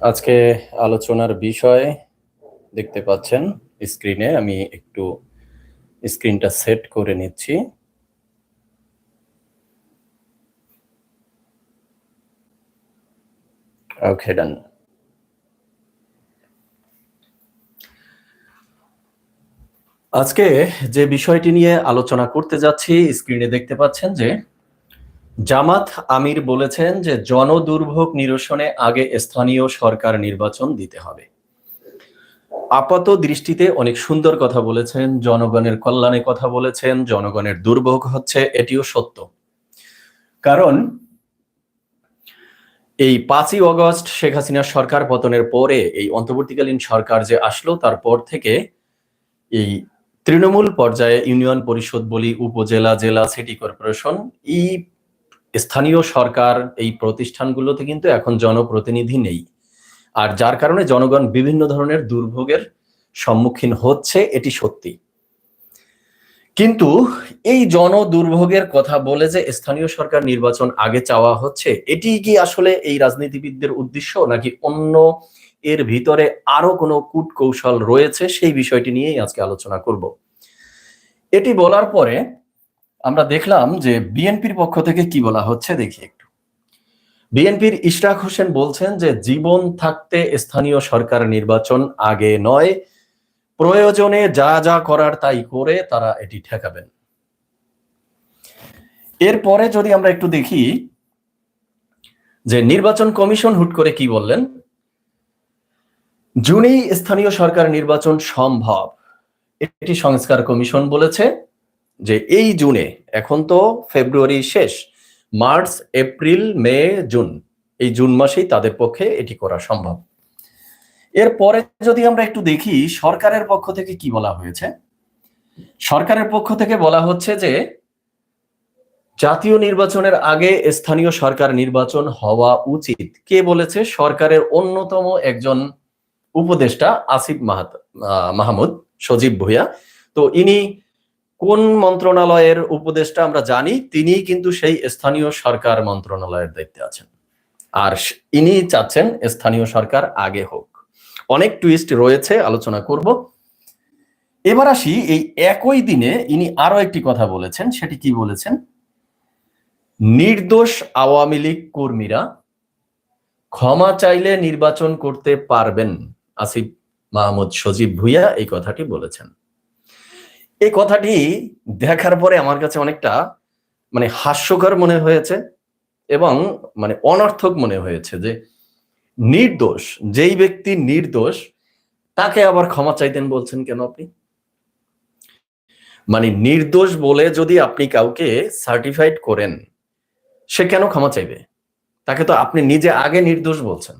আজকে আলোচনার বিষয় দেখতে পাচ্ছেন স্ক্রিনে, আমি একটু স্ক্রিনটা সেট করে নিচ্ছি। ওকে ডান আজকে যে বিষয়টি নিয়ে আলোচনা করতে যাচ্ছি, স্ক্রিনে দেখতে পাচ্ছেন যে জামাত আমির বলেছেন যে জনদুর্ভোগ নিরসনে আগে স্থানীয় সরকার নির্বাচন দিতে হবে। আপাত দৃষ্টিতে অনেক সুন্দর কথা বলেছেন, জনগণের কল্যাণে কথা বলেছেন, জনগণের দুর্ভোগ হচ্ছে এটিও সত্য। কারণ এই পাঁচই অগস্ট শেখ হাসিনার সরকার পতনের পরে এই অন্তর্বর্তীকালীন সরকার যে আসলো, তারপর থেকে এই তৃণমূল পর্যায়ে ইউনিয়ন পরিষদ বলি, উপজেলা, জেলা, সিটি কর্পোরেশন, এই স্থানীয় সরকার এই প্রতিষ্ঠানগুলোতে কিন্তু এখন জনপ্রতিনিধি নেই। আর যার কারণে জনগণ বিভিন্ন ধরনের দুর্ভোগের সম্মুখীন হচ্ছে, এটি সত্যি। কিন্তু এই জন দুর্ভোগের কথা বলে যে স্থানীয় সরকার নির্বাচন আগে চাওয়া হচ্ছে, এটি কি আসলে এই রাজনীতিবিদদের উদ্দেশ্য নাকি অন্য এর ভিতরে আরও কোনো কূট কৌশল রয়েছে, সেই বিষয়টি নিয়েই আজকে আলোচনা করব। এটি বলার পরে আমরা দেখলাম যে বিএনপির পক্ষ থেকে কি বলা হচ্ছে দেখি একটু। বিএনপির ইশরাক হোসেন বলছেন যে জীবন থাকতে স্থানীয় সরকার নির্বাচন আগে নয়, প্রয়োজনে যা যা করার তাই করে তারা এটি ঠেকাবেন। এরপরে যদি আমরা একটু দেখি যে নির্বাচন কমিশন হুট করে কি বললেন? জুনেই স্থানীয় সরকার নির্বাচন সম্ভব, এটি সংস্কার কমিশন বলেছে। যে এই জুনে, এখন তো ফেব্রুয়ারি শেষ, মার্চ, এপ্রিল, মে, জুন, এই জুন মাসেই তাদের পক্ষে এটি করা সম্ভব। এরপরে যদি আমরা একটু দেখি, সরকারের পক্ষ থেকে কি বলা হয়েছে? সরকারের পক্ষ থেকে বলা হচ্ছে যে, জাতীয় নির্বাচনের আগে স্থানীয় সরকার নির্বাচন হওয়া উচিত। কে বলেছে? সরকারের অন্যতম একজন উপদেষ্টা আসিফ মাহাত মাহমুদ, সজীব ভুইয়া। তো ইনি কোন মন্ত্রণালয়ের উপদেষ্টা আমরা জানি তিনি কিন্তু সেই স্থানীয় সরকার মন্ত্রণালয়ের দায়িত্বে আছেন। আর ইনি চাচ্ছেন স্থানীয় সরকার আগে হোক। অনেক টুইস্ট রয়েছে, আলোচনা করব। এবার আসি, এই একই দিনে ইনি আরও একটি কথা বলেছেন, সেটি কি বলেছেন? নির্দোষ আওয়ামী লীগ কর্মীরা ক্ষমা চাইলে নির্বাচন করতে পারবেন, আসিফ মাহমুদ সজীব ভুইয়া এই কথাটি বলেছেন। এই কথাটি দেখার পরে আমার কাছে অনেকটা মানে হাস্যকর মনে হয়েছে এবং মানে অনর্থক মনে হয়েছে যে নির্দোষ, যেই ব্যক্তি নির্দোষ, তাকে আবার ক্ষমা চাইতেন বলছেন কেন আপনি? মানে নির্দোষ বলে যদি আপনি কাউকে সার্টিফাইড করেন, সে কেন ক্ষমা চাইবে? তাকে তো আপনি নিজে আগে নির্দোষ বলছেন।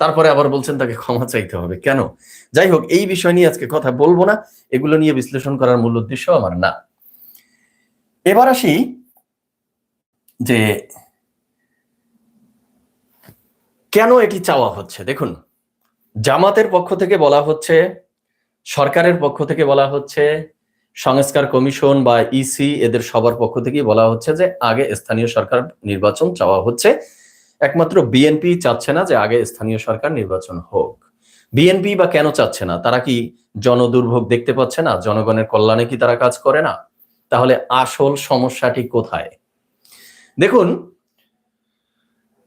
তারপরে আবার বলছেন তাকে ক্ষমা চাইতে হবে। কেন? যাই হোক, এই বিষয় নিয়ে আজকে কথা বলব না। এগুলো নিয়ে বিশ্লেষণ করার মূল উদ্দেশ্য আমার না। এবার আসি যে কেন এটি চাওয়া হচ্ছে? দেখুন, জামাতের পক্ষ থেকে বলা হচ্ছে, সরকারের পক্ষ থেকে বলা হচ্ছে, সংস্কার কমিশন বা ইসি এদের সবার পক্ষ থেকে বলা হচ্ছে যে আগে স্থানীয় সরকার নির্বাচন চাওয়া হচ্ছে। একমাত্র বিএনপি চাচ্ছে না যে আগে স্থানীয় সরকার নির্বাচন হোক। বিএনপি বা কেন চাচ্ছে না? তারা কি জনদুর্ভোগ দেখতে পাচ্ছে না? জনগণের কল্যাণে কি তারা কাজ করে না? তাহলে আসল সমস্যাটি কোথায়? দেখুন,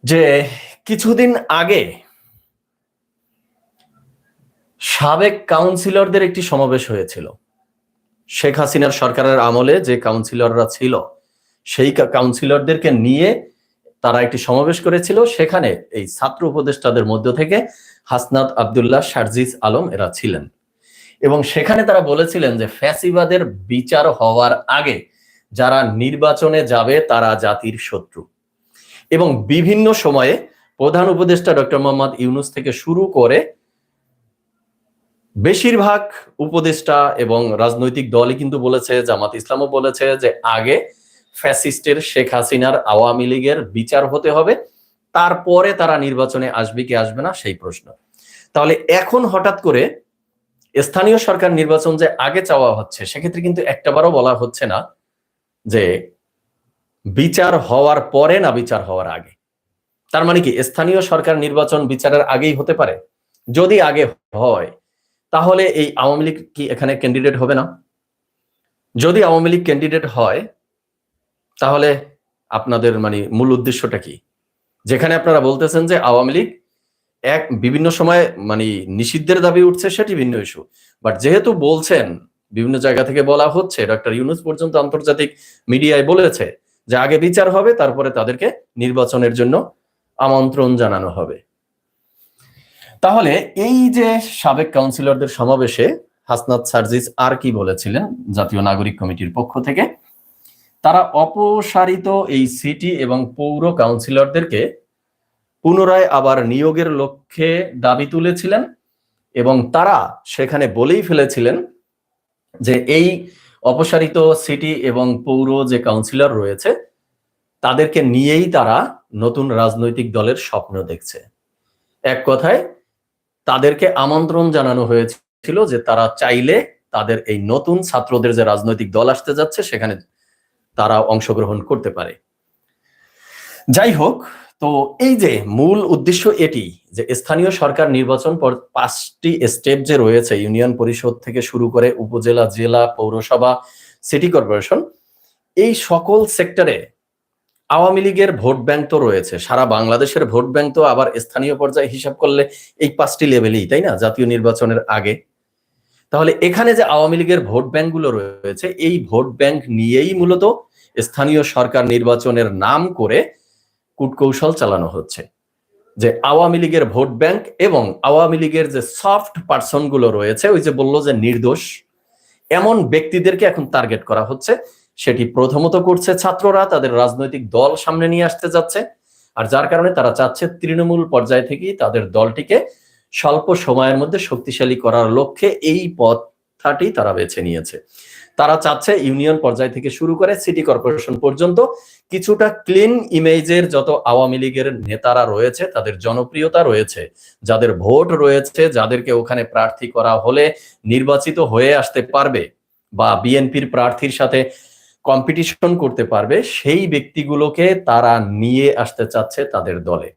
যে কিছুদিন আগে সাবেক কাউন্সিলরদের একটি সমাবেশ হয়েছিল। শেখ হাসিনার সরকারের আমলে যে কাউন্সিলররা ছিল, সেই কাউন্সিলরদেরকে নিয়ে তারা একটি সমাবেশ করেছিল। সেখানে এই ছাত্র উপদেষ্টাদের মধ্য থেকে হাসনাত আবদুল্লাহ শারজিজ আলম এরা ছিলেন। এবং সেখানে তারা বলেছিলেন যে ফ্যাসিবাদের বিচার হওয়ার আগে যারা নির্বাচনে যাবে তারা জাতির শত্রু। এবং বিভিন্ন সময়ে প্রধান উপদেষ্টা ডক্টর মোহাম্মদ ইউনুস থেকে শুরু করে বেশিরভাগ উপদেষ্টা এবং রাজনৈতিক দলই কিন্তু বলেছে, জামাত ইসলামও বলেছে যে আগে ফ্যাসিস্টের শেখ হাসিনার আওয়ামী লীগের বিচার হতে হবে। তারপরে তারা নির্বাচনে আসবে কি আসবে না, সেই প্রশ্ন। তাহলে এখন হঠাৎ করে স্থানীয় সরকার নির্বাচন যে আগে চাওয়া হচ্ছে, সেক্ষেত্রে কিন্তু একটাবারও বলা হচ্ছে না যে বিচার হওয়ার পরে না বিচার হওয়ার আগে। তার মানে কি, স্থানীয় সরকার নির্বাচন বিচারের আগেই হতে পারে? যদি আগে হয়, তাহলে এই আওয়ামী লীগ কি এখানে ক্যান্ডিডেট হবে না? যদি আওয়ামী লীগ ক্যান্ডিডেট হয় তাহলে আপনাদের মানে মূল উদ্দেশ্যটা কি? যেখানে আপনারা বলতেছেন যে আওয়ামী লীগ এক বিভিন্ন সময় মানে নিষিদ্ধের দাবি উঠছে, সেটি ভিন্ন ইস্যু বাট যেহেতু বলছেন, বিভিন্ন জায়গা থেকে বলা হচ্ছে ডক্টর ইউনুস পর্যন্ত আন্তর্জাতিক মিডিয়ায় বলেছে যে আগে বিচার হবে, তারপরে তাদেরকে নির্বাচনের জন্য আমন্ত্রণ জানানো হবে। তাহলে এই যে সাবেক কাউন্সিলরদের সমাবেশে হাসনাত সার্জিস আর কি বলেছিলেন জাতীয় নাগরিক কমিটির পক্ষ থেকে? তারা অপসারিত এই সিটি এবং পৌর কাউন্সিলরদেরকে পুনরায় আবার নিয়োগের লক্ষ্যে দাবি তুলেছিলেন এবং তারা সেখানে বলেই ফেলেছিলেন যে এই অপসারিত সিটি এবং পৌর যে কাউন্সিলর রয়েছে, তাদেরকে নিয়েই তারা নতুন রাজনৈতিক দলের স্বপ্ন দেখছে। এক কথায়, তাদেরকে আমন্ত্রণ জানানো হয়েছিল যে তারা চাইলে তাদের এই নতুন ছাত্রদের যে রাজনৈতিক দল আসতে যাচ্ছে, সেখানে তারা অংশগ্রহণ করতে পারে। যাই হোক তো এই যে মূল উদ্দেশ্য এটি, যে স্থানীয় সরকার নির্বাচন পর পাঁচটি স্টেপ যে রয়েছে, ইউনিয়ন পরিষদ থেকে শুরু করে উপজেলা, জেলা, পৌরসভা, সিটি কর্পোরেশন, এই সকল সেক্টরে আওয়ামী লীগের ভোট ব্যাংক তো রয়েছে। সারা বাংলাদেশের ভোট ব্যাংক তো আবার স্থানীয় পর্যায়ে হিসাব করলে এই পাঁচটি লেভেলেই, তাই না? জাতীয় নির্বাচনের আগে। তাহলে এখানে যে আওয়ামী লীগের ভোট ব্যাংকগুলো রয়েছে, এই ভোট ব্যাংক নিয়েই মূলত স্থানীয় সরকার নির্বাচনের নাম করে কূটকৌশল চালানো হচ্ছে। যে আওয়ামী লীগের ভোট ব্যাংক এবং আওয়ামী লীগের যে সফট পার্সনগুলো রয়েছে, ওই যে বলল যে নির্দোষ, এমন ব্যক্তিদেরকে এখন টার্গেট করা হচ্ছে। সেটি প্রথমত করছে ছাত্ররা, তাদের রাজনৈতিক দল সামনে নিয়ে আসতে যাচ্ছে, আর যার কারণে তারা চাচ্ছে তৃণমূল পর্যায় থেকেই তাদের দলটিকে স্বল্প সময়ের মধ্যে শক্তিশালী করার লক্ষ্যে এই পথটি তারা বেছে নিয়েছে। তারা চাচ্ছে ইউনিয়ন পর্যায় থেকে শুরু করে সিটি কর্পোরেশন পর্যন্ত কিছুটা ক্লিন ইমেজের যত আওয়ামী লীগের নেতারা রয়েছে, তাদের জনপ্রিয়তা রয়েছে, যাদের ভোট রয়েছে, যাদেরকে ওখানে প্রার্থী করা হলে নির্বাচিত হয়ে আসতে পারবে বা বিএনপির প্রার্থীর সাথে কম্পিটিশন করতে পারবে, সেই ব্যক্তিগুলোকে তারা নিয়ে আসতে চাচ্ছে তাদের দলে।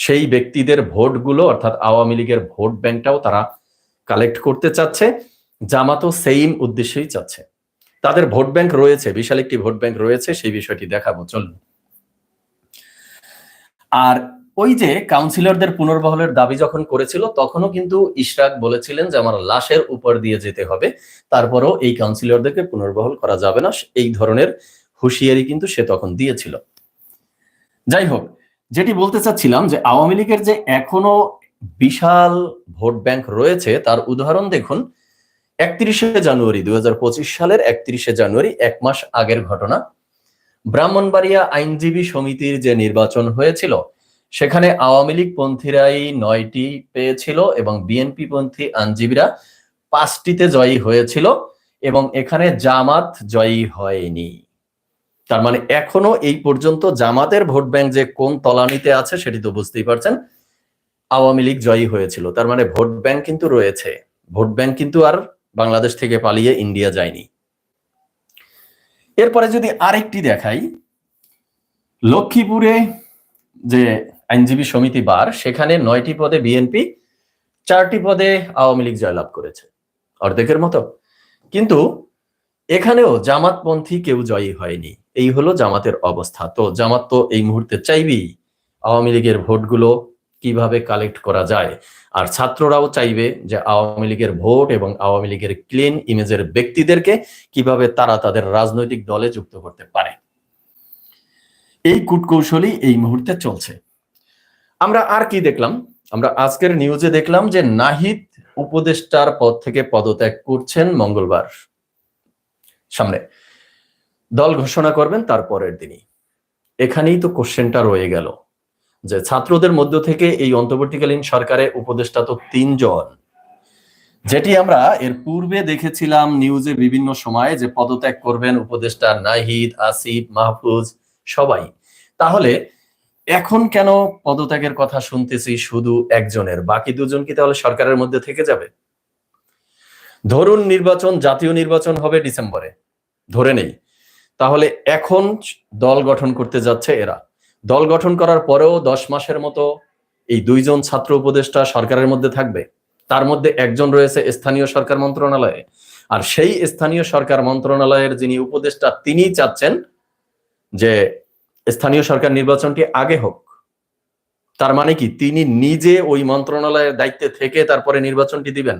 সেই ব্যক্তিদের ভোটগুলো, অর্থাৎ আওয়ামী লীগের ভোট ব্যাংকটাও তারা কালেক্ট করতে চাচ্ছে, জামাতও সেইম উদ্দেশ্যেই চাচ্ছে। তাদের ভোট ব্যাংক রয়েছে, বিশাল একটি ভোট ব্যাংক রয়েছে, সেই বিষয়টি দেখাবো, চলুন। আর ওই যে কাউন্সিলরদের পুনর্বহলের দাবি যখন করেছিল, তখনও কিন্তু ইশরাক বলেছিলেন যে, আমার লাশের উপর দিয়ে যেতে হবে, তারপরও এই কাউন্সিলরদেরকে পুনর্বহল করা যাবে না। এই ধরনের হুঁশিয়ারি কিন্তু সে তখন দিয়েছিল। যাই হোক যেটি বলতে চাচ্ছিলাম যে আওয়ামী লীগের যে এখনও বিশাল ভোট ব্যাংক রয়েছে, তার উদাহরণ দেখুন। একত্রিশে জানুয়ারি দুই হাজার পঁচিশ সালের একত্রিশে জানুয়ারি, এক মাস আগের ঘটনা। ব্রাহ্মণবাড়িয়া আইনজীবী সমিতির যে নির্বাচন হয়েছিল, সেখানে আওয়ামী লীগ পন্থীরাই নয়টি পেয়েছিল এবং বিএনপি পন্থী আইনজীবীরা পাঁচটিতে জয়ী হয়েছিল এবং এখানে জামাত জয়ী হয়নি। তার মানে এখনও এই পর্যন্ত জামাতের ভোট ব্যাংক যে কোন তলানিতে আছে সেটি তো বুঝতেই পারছেন, আওয়ামী লীগ জয়ী হয়েছিল। তার মানে ভোট ব্যাংক কিন্তু রয়েছে। ভোট ব্যাংক কিন্তু আর বাংলাদেশ থেকে পালিয়ে ইন্ডিয়া যায়নি। এরপরে যদি আরেকটি দেখাই, লক্ষ্মীপুরে যে আইনজীবী সমিতি বার, সেখানে নয়টি পদে বিএনপি, চারটি পদে আওয়ামী লীগ জয়লাভ করেছে। অর্ধেকের মতো। কিন্তু এখানেও জামাতপন্থী কেউ জয়ী হয়নি। এই হলো জামাতের অবস্থা। তো জামাত তো এই মুহূর্তে চাইবেই আওয়ামী লীগের ভোটগুলো কীভাবে কালেক্ট করা যায়। আর ছাত্ররাও চাইবে যে আওয়ামী লীগের ভোট এবং আওয়ামী লীগের ক্লিন ইমেজের ব্যক্তিদেরকে কীভাবে তারা তাদের রাজনৈতিক দলে যুক্ত করতে পারে। এই কূটকৌশলই এই মুহূর্তে চলছে। আমরা আর কি দেখলাম? আমরা আজকের নিউজে দেখলাম যে নাহিদ উপদেষ্টার পদ থেকে পদত্যাগ করছেন মঙ্গলবার। সামনে। দল ঘোষণা করবেন তার পরের দিনই। এখানেই তো কোশ্চেনটা রয়ে গেল যে ছাত্রদের মধ্য থেকে এই অন্তর্বর্তীকালীন সরকারে উপদেষ্টা তো তিনজন। যেটি আমরা এর পূর্বে দেখেছিলাম নিউজে বিভিন্ন সময়ে যে পদত্যাগ করবেন উপদেষ্টা নাহিদ, আসিফ, মাহফুজ সবাই। তাহলে এখন কেন পদত্যাগের কথা শুনতেছি শুধু একজনের? বাকি দুজন কি তাহলে সরকারের মধ্যে থেকে যাবে? ধরুন নির্বাচন, জাতীয় নির্বাচন হবে ডিসেম্বরে। ধরে নেই। তাহলে এখন দল গঠন করতে যাচ্ছে এরা। দল গঠন করার পরেও দশ মাসের মতো এই দুইজন ছাত্র উপদেষ্টা সরকারের মধ্যে থাকবে। তার মধ্যে একজন রয়েছে স্থানীয় সরকার মন্ত্রণালয়ে। আর সেই স্থানীয় সরকার মন্ত্রণালয়ের যিনি উপদেষ্টা, তিনি চাচ্ছেন যে স্থানীয় সরকার নির্বাচনটি আগে হোক। তার মানে কি? তিনি নিজে ওই মন্ত্রণালয়ের দায়িত্বে থেকে তারপরে নির্বাচনটি দিবেন।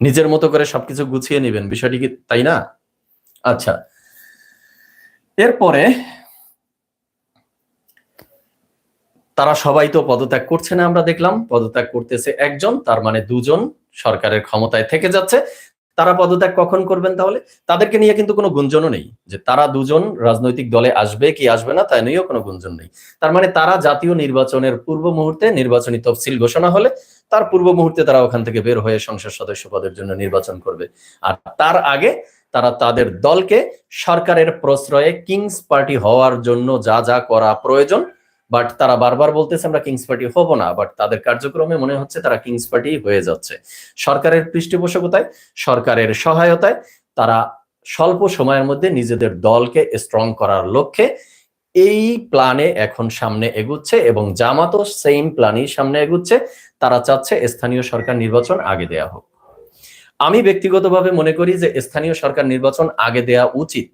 নিজের মতো করে সবকিছু গুছিয়ে নেবেন। বিষয়টি কি তাই না? আচ্ছা এরপরে তারা সবাই তো পদত্যাগ করছে না আমরা দেখলাম। পদত্যাগ করতেছে একজন, তার মানে দুজন সরকারের ক্ষমতায় থেকে যাচ্ছে। তারা পদত্যাগ কখন করবেন তাহলে? তাদেরকে নিয়ে কিন্তু কোনো গুঞ্জনও নেই যে তারা দুজন রাজনৈতিক দলে আসবে কি আসবে না, তাই নিয়েও কোনো গুঞ্জন নেই। তার মানে তারা জাতীয় নির্বাচনের পূর্ব মুহূর্তে নির্বাচনী তফসিল ঘোষণা হলে তার পূর্ব মুহূর্তে তারা ওখান থেকে বের হয়ে সংসদ সদস্য পদের জন্য নির্বাচন করবে। আর তার আগে তারা তাদের দলকে সরকারের প্রশ্রয়ে কিংস পার্টি হওয়ার জন্য যা যা করা প্রয়োজন। বাট তারা বারবার বলতেছে, আমরা কিংস পার্টি হব না। বাট তাদের কার্যক্রমে মনে হচ্ছে তারা কিংস পার্টি হয়ে যাচ্ছে। সরকারের পৃষ্ঠপোষকতায়, সরকারের সহায়তায় তারা স্বল্প সময়ের মধ্যে নিজেদের দলকে স্ট্রং করার লক্ষ্যে এই প্ল্যানে এখন সামনে এগুচ্ছে এবং জামাতও সেম প্ল্যানই সামনে এগুচ্ছে। তারা চাচ্ছে স্থানীয় সরকার নির্বাচন আগে দেয়া হোক। আমি ব্যক্তিগতভাবে মনে করি যে স্থানীয় সরকার নির্বাচন আগে দেয়া উচিত।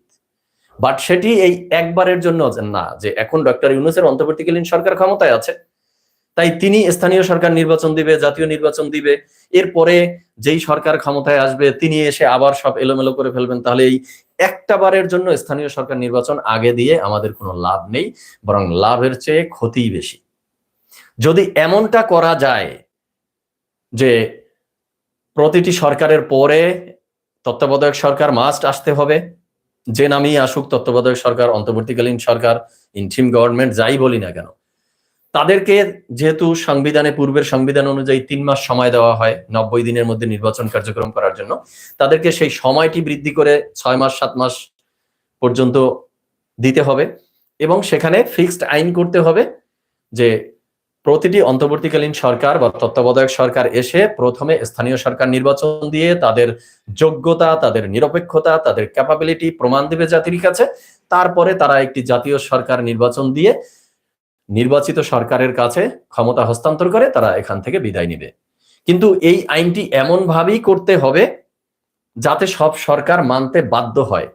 বাট সেটি এই একবারের জন্য না, যে এখন ডক্টর ইউনুসের অন্তর্বর্তীকালীন সরকার ক্ষমতায় আছে, তাই তিনি স্থানীয় সরকার নির্বাচন দিবে, জাতীয় নির্বাচন দিবে, এরপরে যেই সরকার ক্ষমতায় আসবে, তিনি এসে আবার সব এলোমেলো করে ফেলবেন, তাহলে এই একটা বারের জন্য স্থানীয় সরকার নির্বাচন আগে দিয়ে আমাদের কোনো লাভ নেই, বরং লাভের চেয়ে ক্ষতিই বেশি। যদি এমনটা করা যায় যে প্রতিটি সরকারের পরে তত্ত্বাবধায়ক সরকার মাস্ট আসতে হবে। যে নামেই আসুক, তত্ত্বাবধায়ক সরকার, অন্তর্বর্তীকালীন সরকার ইনটিম গভর্নমেন্ট যাই বলি না কেন। তাদেরকে যেহেতু সংবিধানে, পূর্বের সংবিধান অনুযায়ী তিন মাস সময় দেওয়া হয়, নব্বই দিনের মধ্যে নির্বাচন কার্যক্রম করার জন্য, তাদেরকে সেই সময়টি বৃদ্ধি করে ছয় মাস, সাত মাস পর্যন্ত দিতে হবে এবং সেখানে ফিক্সড আইন করতে হবে যে প্রতিটি অন্তর্বর্তীকালীন সরকার বা তত্ত্বাবধায়ক সরকার এসে প্রথমে স্থানীয় সরকার নির্বাচন দিয়ে তাদের যোগ্যতা, তাদের নিরপেক্ষতা, তাদের ক্যাপাবিলিটি প্রমাণ দেবে জাতির কাছে। তারপরে তারা একটি জাতীয় সরকার নির্বাচন দিয়ে নির্বাচিত সরকারের কাছে ক্ষমতা হস্তান্তর করে তারা এখান থেকে বিদায় নিবে। কিন্তু এই আইনটি এমন ভাবেই করতে হবে যাতে সব সরকার মানতে বাধ্য হয়।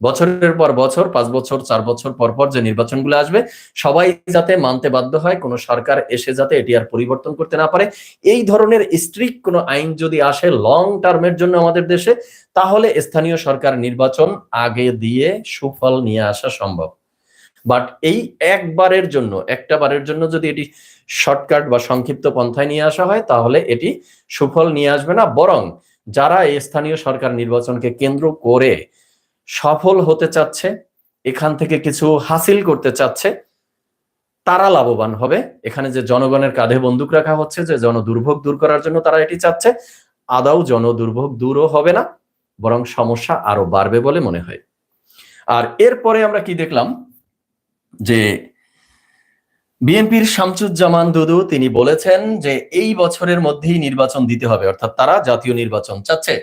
বছরের পর বছর, পাঁচ বছর, চার বছর পর পর যে নির্বাচনগুলো আসবে, সবাই যাতে মানতে বাধ্য হয়, কোনো সরকার এসে যাতে এটি আর পরিবর্তন করতে না পারে। এই ধরনের স্ট্রিক্ট কোনো আইন যদি আসে লং টার্মের জন্য আমাদের দেশে, তাহলে স্থানীয় সরকার নির্বাচন আগে দিয়ে সুফল নিয়ে আসা সম্ভব। বাট এই একবারের জন্য, একটা বারের জন্য যদি এটি শর্টকাট বা সংক্ষিপ্ত পন্থায় নিয়ে আসা হয়, তাহলে এটি সুফল নিয়ে আসবে না। বরং যারা স্থানীয় সরকার নির্বাচনকে কেন্দ্র করে সফল হতে চাচ্ছে, এখান থেকে কিছু হাসিল করতে চাচ্ছে, তারা লাভবান হবে। এখানে যে জনগণের কাঁধে বন্দুক রাখা হচ্ছে, যে জন দুর্ভোগ দূর করার জন্য তারা এটি চাচ্ছে আদাও জন দুর্ভোগ দূরও হবে না, বরং সমস্যা আরও বাড়বে বলে মনে হয়। আর এরপরে আমরা কি দেখলাম, যে বিএনপির শামসুজ্জামান দুদু, তিনি বলেছেন যে এই বছরের মধ্যেই নির্বাচন দিতে হবে, অর্থাৎ তারা জাতীয় নির্বাচন চাচ্ছে।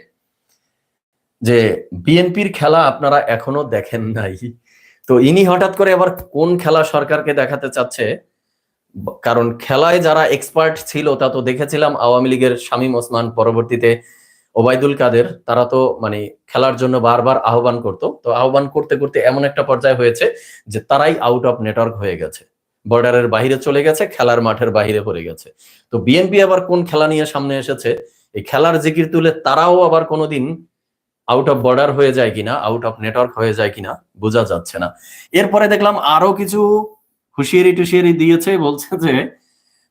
যে বিএনপির খেলা আপনারা এখনও দেখেন নাই। তো ইনি হঠাৎ করে আবার কোন খেলা সরকারকে দেখাতে চাচ্ছে? কারণ খেলায় যারা এক্সপার্ট ছিল, তা তো দেখেছিলাম আওয়ামী লীগের শামীম ওসমান পরবর্তীতে ওবায়দুল কাদের, তারা তো মানে খেলার জন্য বারবার আহ্বান করতো। তো আহ্বান করতে করতে এমন একটা পর্যায়ে হয়েছে যে তারাই আউট অফ নেটওয়ার্ক হয়ে গেছে। বর্ডারের বাহিরে চলে গেছে, খেলার মাঠের বাহিরে পড়ে গেছে। তো বিএনপি আবার কোন খেলা নিয়ে সামনে এসেছে? এই খেলার জিকির তুলে তারাও আবার কোনোদিন আউট অফ বর্ডার হয়ে যায় কিনা আউট অফ নেটওয়ার্ক হয়ে যায় কিনা, বোঝা যাচ্ছে না। এরপরে দেখলাম আরও কিছু হুঁশিয়ারি টুশিয়ারি দিয়েছে, বলছে যে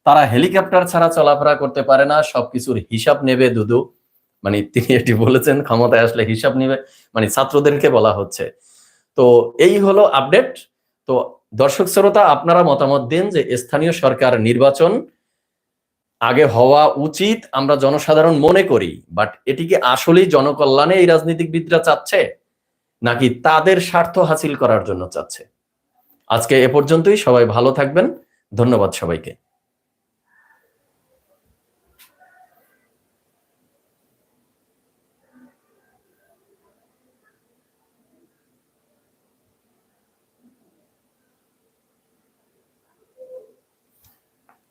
তারা হেলিকপ্টার ছাড়া চলাফেরা করতে পারে না, সবকিছুর হিসাব নেবে, দুদু। মানে তিনি এটি বলেছেন, ক্ষমতায় আসলে হিসাব নিবে মানে ছাত্রদেরকে বলা হচ্ছে। তো এই হলো আপডেট তো দর্শক শ্রোতা, আপনারা মতামত দিন যে স্থানীয় সরকার নির্বাচন আগে হওয়া উচিত, আমরা জনসাধারণ মনে করি বাট এটিকে আসলেই জনকল্যাণে এই রাজনীতিবিদরা চাচ্ছে? নাকি তাদের স্বার্থ হাসিল করার জন্য চাচ্ছে? আজকে এ পর্যন্তই, সবাই ভালো থাকবেন, ধন্যবাদ সবাইকে।